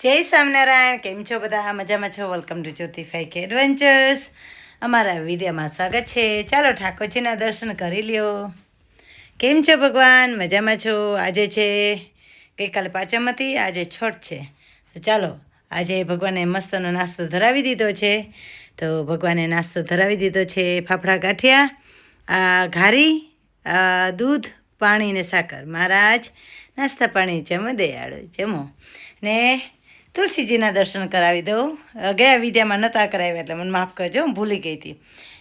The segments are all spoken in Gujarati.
જય સ્વામિનારાયણ, કેમ છો બધા? મજામાં છો? વેલકમ ટુ જ્યોતિ ફાઈક એડવેન્ચર્સ અમારા વિડીયોમાં સ્વાગત છે. ચાલો ઠાકોરજીના દર્શન કરી લ્યો. કેમ છો ભગવાન? મજામાં છો? આજે છે, ગઈકાલે પાંચમ હતી, આજે છઠ છે. તો ચાલો, આજે ભગવાને મસ્તનો નાસ્તો ધરાવી દીધો છે. તો ભગવાને નાસ્તો ધરાવી દીધો છે ફાફડા ગાંઠિયા ઘારી દૂધ, પાણી ને સાકર. મહારાજ, નાસ્તા પાણી જમો, દયાળો જમો. ને તુલસીજીના દર્શન કરાવી દઉં. ગયા વિદ્યામાં નહોતા કરાવ્યા એટલે મને માફ કરજો, હું ભૂલી ગઈ હતી.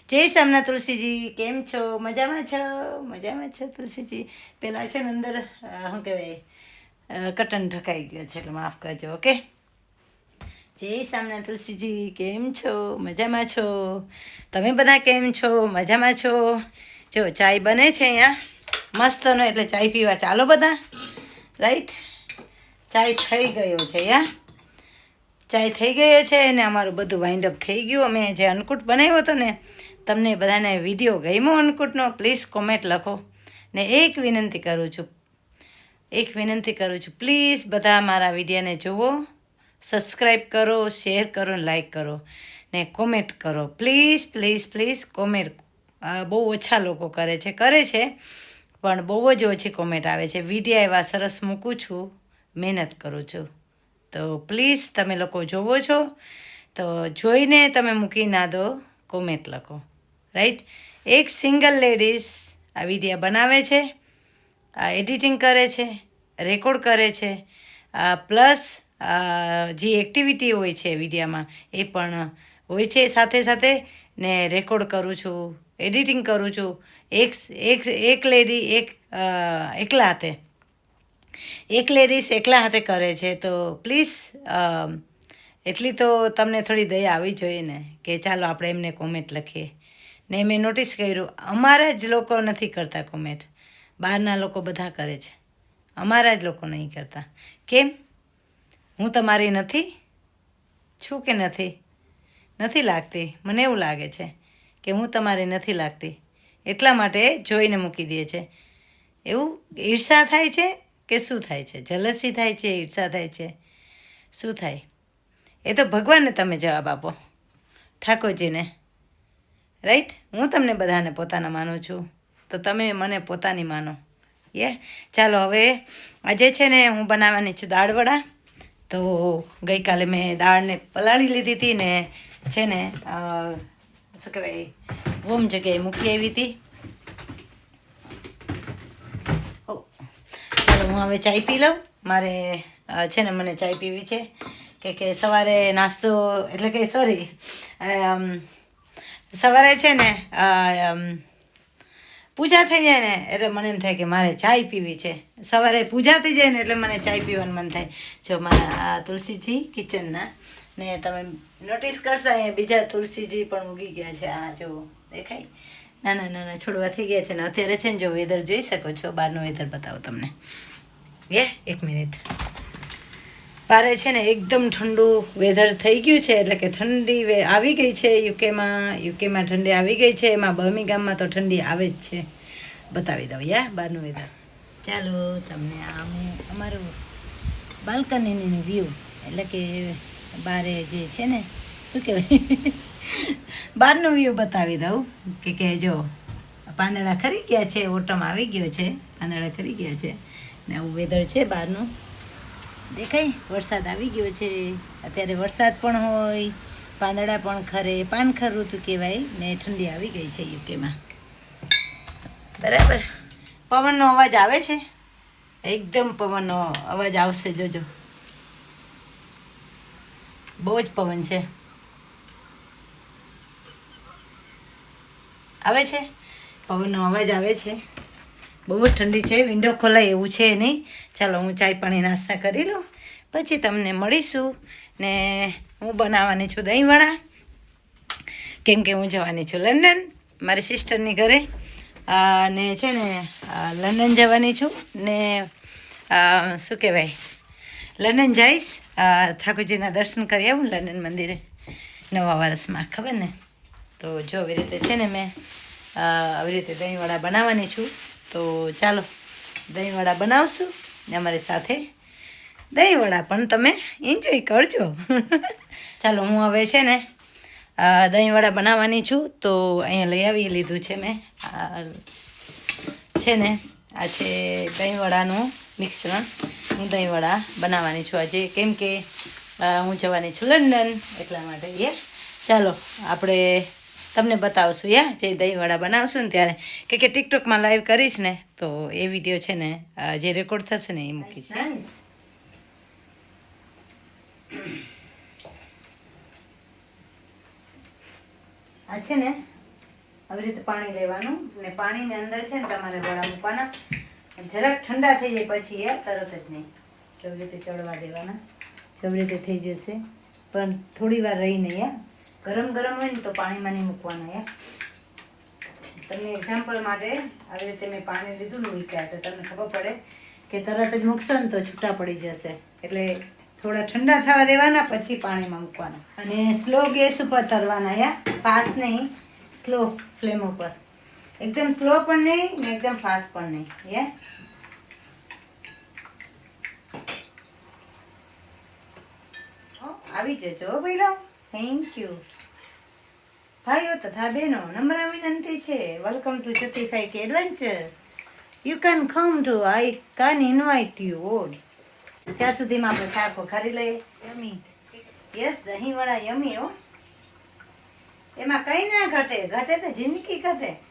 જય સામના તુલસીજી, કેમ છો? મજામાં છો? મજામાં છો તુલસીજી? પેલા છે ને અંદર શું કહેવાય? કટન ઢકાઈ ગયો છે એટલે માફ કરજો, ઓકે? જય સામના તુલસીજી, કેમ છો? મજામાં છો? તમે બધા કેમ છો? મજામાં છો? જો, ચાય બને છે અહીંયા. મસ્તનો, એટલે ચાય પીવા ચાલો બધા. રાઈટ? ચાય થઈ ગયો છે યા ચાય થઈ ગયો છે ને અમારું બધું વાઇન્ડ અપ થઈ ગયું. અમે જે અન્નકૂટ બનાવ્યો હતો ને, તમને બધાને વીડિયો ગમ્યો અન્નકૂટનો પ્લીઝ કોમેન્ટ લખો. ને એક વિનંતી કરું છું, એક વિનંતી કરું છું પ્લીઝ બધા મારા વિડીયોને જુઓ સબસ્ક્રાઈબ કરો શેર કરો ને લાઈક કરો. ને કોમેન્ટ કરો. પ્લીઝ પ્લીઝ પ્લીઝ કોમેન્ટ બહુ ઓછા લોકો કરે છે કરે છે, પણ બહુ જ ઓછી કોમેન્ટ આવે છે. વિડીયા એવા સરસ મૂકું છું, મહેનત કરું છું. તો પ્લીઝ તમે લોકો જોવો છો. તો જોઈને તમે મૂકી ના દો, કોમેન્ટ લખો. રાઈટ એક સિંગલ લેડીઝ આ વિડીયા બનાવે છે, આ એડિટિંગ કરે છે રેકોર્ડ કરે છે પ્લસ જે એક્ટિવિટી હોય છે વિડીયામાં એ પણ હોય છે સાથે સાથે ને રેકોર્ડ કરું છું એડિટિંગ કરું છું. એક એક એક લેડી એક એકલા હાથે. એક લેડીઝ એકલા હાથે કરે છે, તો પ્લીઝ એટલી તો તમને થોડી દયા આવી જોઈએ ને, કે ચાલો આપણે એમને કોમેન્ટ લખીએ. ને મેં નોટિસ કર્યું, અમારા જ લોકો નથી કરતા કોમેન્ટ બહારના લોકો બધા કરે છે. અમારા જ લોકો નહીં કરતા. કેમ? હું તમારી નથી? છું કે નથી? નથી લાગતી. મને એવું લાગે છે કે હું તમારી નથી લાગતી. એટલા માટે જોઈને મૂકી દે છે. એવું ઈર્ષા થાય છે? કે શું થાય છે? જલસી થાય છે, ઈર્ષા થાય છે? શું થાય? એ તો ભગવાનને તમે જવાબ આપો. ઠાકોરજીને. રાઈટ હું તમને બધાને પોતાના માનું છું. તો તમે મને પોતાની માનો. યે? ચાલો હવે આજે છે ને હું બનાવવાની છું દાળવડા તો ગઈકાલે મેં દાળને પલાળી લીધી હતી ને છે ને શું કહેવાય? વોમ જગ્યાએ મૂકી આવી હતી ઓ ચાલો હું હવે ચાય પી લઉં. મારે છે ને મને ચાય પીવી છે. કે કે સવારે નાસ્તો, એટલે કે સોરી સવારે છે ને પૂજા થઈ જાય ને, એટલે મને એમ થાય કે મારે ચાય પીવી છે. સવારે પૂજા થઈ જાય ને, એટલે મને ચાય પીવાનું મન થાય. જો મારા તુલસીજી કિચનના, ને તમે નોટિસ કરશો અહીંયા બીજા તુલસીજી પણ ઉગી ગયા છે. આ જો દેખાય. નાના નાના છોડવા થઈ ગયા છે ને, અત્યારે છે ને જો વેધર જોઈ શકો છો. બહારનું વેધર બતાવો તમને. એ એક મિનિટ. બારે છે ને એકદમ ઠંડુ વેધર થઈ ગયું છે, એટલે કે ઠંડી આવી ગઈ છે યુકેમાં યુકેમાં ઠંડી આવી ગઈ છે, એમાં બર્મિંગામમાં તો ઠંડી આવે જ છે. બતાવી દઉં, યા, બહારનું વેધર ચાલો, તમને અમે અમારું બાલ્કનીની વ્યૂ એટલે કે બારે જે છે ને, શું કહેવાય? બહારનું વ્યૂ બતાવી દઉં, કે કે જો, પાંદડા ખરી ગયા છે, ઓટમ આવી ગયો છે, પાંદડા ખરી ગયા છે. ને આવું વેધર છે બહારનું. દેખાય? વરસાદ આવી ગયો છે. અત્યારે વરસાદ પણ હોય, પાંદડા પણ ખરે, પાનખર ઋતુ કહેવાય ને ઠંડી આવી ગઈ છે યુકેમાં બરાબર? પવનનો અવાજ આવે છે? એકદમ પવનનો અવાજ આવશે, જોજો. બહુ જ પવન છે. આવે છે? પવનનો અવાજ આવે છે. બહુ જ ઠંડી છે વિન્ડો ખોલાય એવું છે નહીં. ચાલો હું ચાય પાણી નાસ્તા કરી લઉં, પછી તમને મળીશું ને હું બનાવવાની છું દહીંવડા. કેમ કે હું જવાની છું લંડન, મારી સિસ્ટરની ઘરે. અને છે ને લંડન જવાની છું ને શું કહેવાય? લંડન જઈશ. ઠાકોરજીના દર્શન કરી આવું લંડન મંદિરે નવા વર્ષમાં, ખબર ને? તો જો આવી રીતે છે ને મેં આવી રીતે દહીંવડા બનાવવાની છું. તો ચાલો, દહીંવડા બનાવશું ને અમારી સાથે દહીંવડા પણ તમે એન્જોય કરજો. ચાલો, હું હવે છે ને દહીંવડા બનાવવાની છું, તો અહીંયા લઈ આવી લીધું છે મેં. છે ને, આ છે દહીંવડાનું મિશ્રણ. હું દહીંવડા બનાવવાની છું આજે, કેમ કે હું જવાની છું લંડન, એટલા માટે. એ ચાલો, આપણે તમને બતાવશું યા? જે દહીંવાળા બનાવશું ને ત્યારે. કે કે ટિકટોકમાં લાઈવ કરીશ ને તો એ વીડિયો છે ને જે રેકોર્ડ થશે ને એ મૂકીશ આ છે ને આવી રીતે પાણી લેવાનું ને પાણીની અંદર છે ને તમારે ગળા મૂકવાના. જરાક ઠંડા થઈ જાય પછી એ તરત જ નહીં. કેવી રીતે ચડવા દેવાના. કેવી રીતે થઈ જશે. પણ થોડી વાર રહીને યાર ગરમ ગરમ હોય ને તો પાણીમાં નહીં મૂકવાના યા તમને એક્ઝામ્પલ માટે આવી રીતે મેં પાણી લીધું મૂક્યા તો તમને ખબર પડે કે તરત જ મૂકશો ને તો છૂટા પડી જશે. એટલે થોડા ઠંડા થવા દેવાના, પછી પાણીમાં મૂકવાના. અને સ્લો ગેસ ઉપર તરવાના યા ફાસ્ટ નહીં, સ્લો ફ્લેમ ઉપર. એકદમ સ્લો પણ નહીં ને એકદમ ફાસ્ટ પણ નહીં યા આવી જજો ભાઈલા થેન્ક યુ ભાઈઓ, તથા બહેનો, નમ્ર વિનંતી છે. વેલકમ ટુ જ્યોતિફાઈ કે adventure you can come to I can invite you all ત્યાં સુધીમાં આપણે શાક વઘારી લઈએ. યમી યસ દહીંવાળા યમી હો. એમાં કંઈ ના ઘટે. ઘટે તો જિંદગી ઘટે.